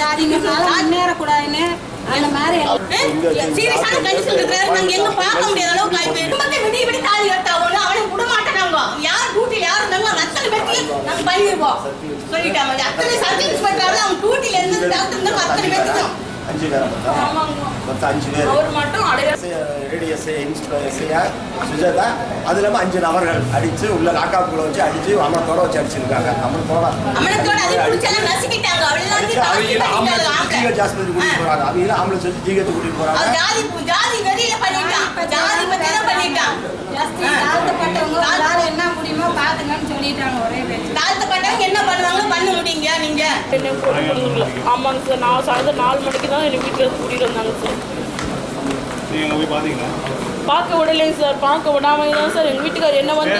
ஜாதிங்கிறதுனால முன்னேறக்கூடாதுன்னு அந்த மாதிரி நாங்க எங்க பார்க்க முடியாத அளவுக்கு ஆகி போயிருக்கு விடி விடி தாலி கட்டாவோம் அவனை விட மாட்டேனாங்க யார் டூட்டில யார் இருந்தாலும் அத்தனை பேர்த்தையும் நாங்க பண்ணிடுவோம். சொல்லிட்டாங்க. அத்தனை சர்ஜன்ஸ் பண்றாங்க அவங்க டூட்டில இருந்து அத்தனை பேர்த்துக்கும் அஞ்சு பேர் மொத்தம் மொத்தம் அஞ்சு பேர். அவர் மட்டும் அடைய ரேடியஸ் எஸ்ஐயா சுஜாதா அது இல்லாமல் அஞ்சு நபர்கள் அடித்து உள்ள லாக்காப்புக்குள்ள வச்சு அடித்து அமரத்தோட வச்சு அடிச்சிருக்காங்க. அடிச்சு அவங்க ஜிஹெச் ஆஸ்பத்திரி கூட்டிட்டு போறாங்க. அவங்க ஆம்புலன்ஸ் வச்சு ஜிஹெச் கூட்டிட்டு போறாங்க. என்ன முடியுமோ பாத்துங்கன்னு சொல்லிட்டாங்க ஒரே பேச்சு. தாழ்த்தப்பட்டவங்க என்ன பண்ணுவாங்களோ பண்ண முடியுங்க நீங்க? ஆமாங்க சார். நான் சாயந்தரம் நாலு மணிக்கு தான் என்னை வீட்டில் கூட்டிகிட்டு வந்தாங்க சார். நீங்கள் போய் பார்த்தீங்களா? பார்க்க விடலைங்க சார். பார்க்க விடாம தான் சார். எங்கள் வீட்டுக்கார் என்ன வந்து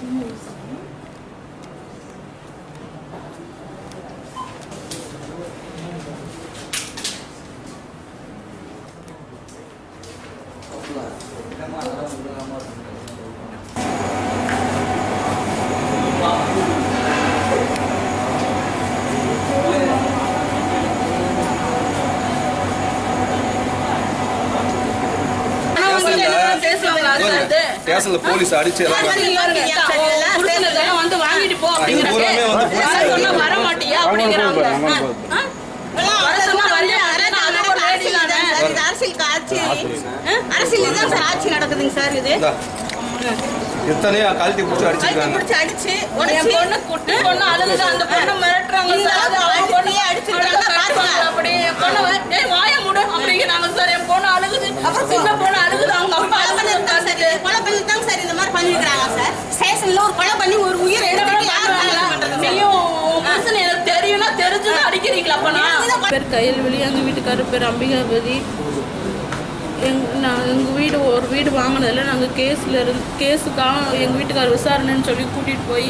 Gracias. ஸ்டேஷன்ல போலீஸ் அடிச்சு எல்லாம் கொடுத்ததெல்லாம் வந்து வாங்கிட்டு போ இது பூராமே வந்து வர சொன்னா வர மாட்டியா அப்படிங்கிறாங்க? வர. இது அரசியல் ஆட்சி. அரசியல். தான் சார் ஆட்சி நடக்குதுங்க சார் இது. எத்தனையோ கழட்டி பிடிச்சி கைத்தை அடிச்சிருக்காங்க. பிடிச்சி அடிச்சு என் உடச்சி. பொண்ணு குட்டி பொண்ணு அழுகுது அந்த பொண்ணு மிரட்டுறாங்க சார். அவங்க பொண்ணையே அடிச்சிருக்காங்க, பாருங்க. அப்படி என் பொண்ணு ஏய் வாய மூடு அப்படிங்கிறாங்க சார். என் பொண்ணு அழுகுது அப்புறம் சின்ன பொண்ணு அழுகுது அவங்க அப்பா கொலை பண்ணிருக்காங்க சார் கொலை பண்ணி தான் சார் இந்த மாதிரி பண்ணிருக்காங்க சார் ஸ்டேஷன்ல ஒரு கொலை பண்ணி ஒரு உயிரை எடுத்துட்டு யார் வேலை பண்றது சார்? நீயும் உன் புருஷன் எனக்கு தெரியும்னா தெரிஞ்சுதான் அடிக்கிறீங்களா அப்பனா பேர் கையல்வெளி எங்கள் வீட்டுக்காரர் பேர் அம்பிகாபதி எங் நான் எங்கள் வீடு ஒரு வீடு வாங்கினதில் நாங்கள் கேஸில் இருந்து கேஸுக்காக எங்கள் வீட்டுக்காரர் விசாரணைன்னு சொல்லி கூட்டிகிட்டு போய்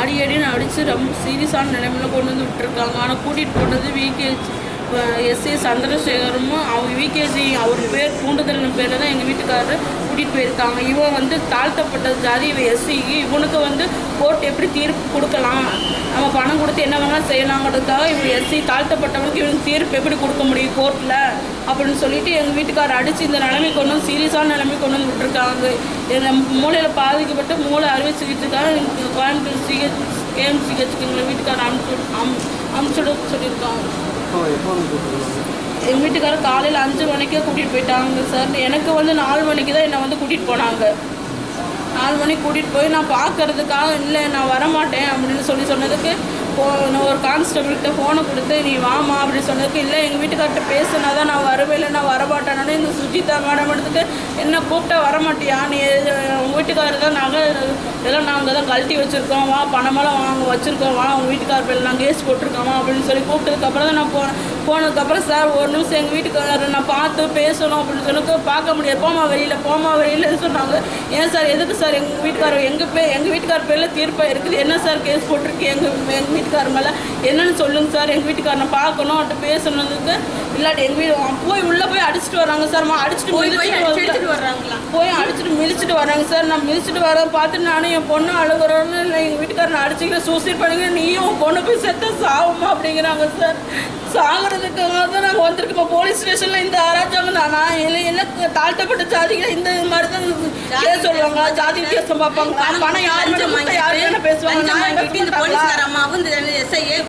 அடி அடின்னு அடித்து ரொம்ப சீரியஸான நிலைமையில கொண்டு வந்து விட்டுருக்காங்க. ஆனால் கூட்டிகிட்டு போனது விகேஜி எஸ்ஏ சந்திரசேகரும் அவங்க விகேஜி அவர் பேர் பூண்டுதலின் பேரில் தான் எங்கள் வீட்டுக்காரர் கூட்டிகிட்டு போயிருக்காங்க. இவன் வந்து தாழ்த்தப்பட்ட ஜாதி இவன் எஸ்சி இவனுக்கு வந்து கோர்ட் எப்படி தீர்ப்பு கொடுக்கலாம்? நம்ம பணம் கொடுத்து என்ன வேணாலும் செய்யலாங்கிறதுக்காக இவன் எஸ்சி தாழ்த்தப்பட்டவனுக்கு இவனுக்கு தீர்ப்பு எப்படி கொடுக்க முடியும் கோர்ட்டில் அப்படின்னு சொல்லிட்டு எங்கள் வீட்டுக்காரர் அடித்து இந்த நிலைமை கொண்டு வந்து சீரியஸான நிலைமை கொண்டு வந்து விட்டுருக்காங்க. எங்கள் மூளையில் பாதிக்கப்பட்ட மூளை அறுவை சிகிச்சைக்காக கோயம்புத்தூர் சிஹெச் கேஎம் சிஹெச்சுக்கு எங்களை வீட்டுக்காரர் அனுப்பிச்சு அம் அனுப்பிச்சுட சொல்லியிருக்காங்க. எங்கள் வீட்டுக்காரர் காலையில் அஞ்சு மணிக்கே கூட்டிகிட்டு போயிட்டாங்க சார். எனக்கு வந்து நாலு மணிக்கு தான் என்னை வந்து கூட்டிகிட்டு போனாங்க. நாலு மணிக்கு கூட்டிகிட்டு போய் நான் பார்க்கறதுக்காக இல்லை நான் வரமாட்டேன் அப்படின்னு சொல்லி சொன்னதுக்கு போ நான் ஒரு கான்ஸ்டபிள்கிட்ட ஃபோனை கொடுத்து நீ வாமா அப்படின்னு சொன்னதுக்கு இல்லை எங்கள் வீட்டுக்கார்ட்ட பேசுனா தான் நான் வரவே இல்லை நான் வரமாட்டேன்னு எங்கள் சுஜிதா மேடம் எடுத்துட்டு என்ன கூப்பிட்டா வரமாட்டியா? நீ வீட்டுக்காரர் தான் நகை இதெல்லாம் நாங்கள் தான் கழட்டி வச்சுருக்கோம். வா பணமெல்லாம் வாங்க வச்சுருக்கோம். வா உங்கள் வீட்டுக்காரர் பேர் நான் கேஸ் போட்டிருக்கோமா அப்படின்னு சொல்லி கூப்பிட்டதுக்கப்புறம் தான் நான் போனேன். போனதுக்கப்புறம் சார் ஒரு நிமிஷம் எங்கள் வீட்டுக்காரர் நான் பார்த்து பேசணும் அப்படின்னு சொன்னதுக்கு பார்க்க முடியாது. போமா வெளியில் போமா வெளியிலன்னு சொன்னாங்க. ஏன் சார் எதுக்கு சார் எங்கள் வீட்டுக்காரர் எங்கள் பே எங்கள் வீட்டுக்கார் பேரில் தீர்ப்பாக இருக்குது? என்ன சார் கேஸ் போட்டிருக்கு? எங்கள் எங்கள் வீட்டுக்கார் மேலே என்னன்னு சொல்லுங்க சார். எங்கள் வீட்டுக்காரர் நான் பார்க்கணும் அவன்கிட்ட பேசணுன்றதுக்கு இல்லாட்டி எங்கள் வீடு போய் உள்ளே போய் அடிச்சுட்டு வராங்க சார். அடிச்சுட்டு மிதிச்சிட்டு வர்றாங்களா? போய் அடிச்சுட்டு மிதிச்சிட்டு வராங்க சார். நான் மிதிச்சிட்டு வர பார்த்து நானும் என் பொண்ணு அழுகுறோன்னு இல்லை எங்கள் வீட்டுக்காரர் நான் அடிச்சுக்கிற சூசைட் பண்ணிக்கிற நீயும் பொண்ணு போய் செத்த சாவுமா அப்படிங்கிறாங்க சார். சாகிறதுக்காக தான் நாங்கள் வந்திருக்கோம். போலீஸ் ஸ்டேஷனில் இந்த அராஜகம் தானா இல்லை என்ன தாழ்த்தப்பட்ட ஜாதிகள் இந்த மாதிரி தான் கேஸ் சொல்லுவாங்களா? ஜாதி வித்தியாசம் பார்ப்பாங்க பணம் யாருமே லஞ்சம் கொடுத்தா யாரு வேணா வாங்கிட்டு பேசுவாங்க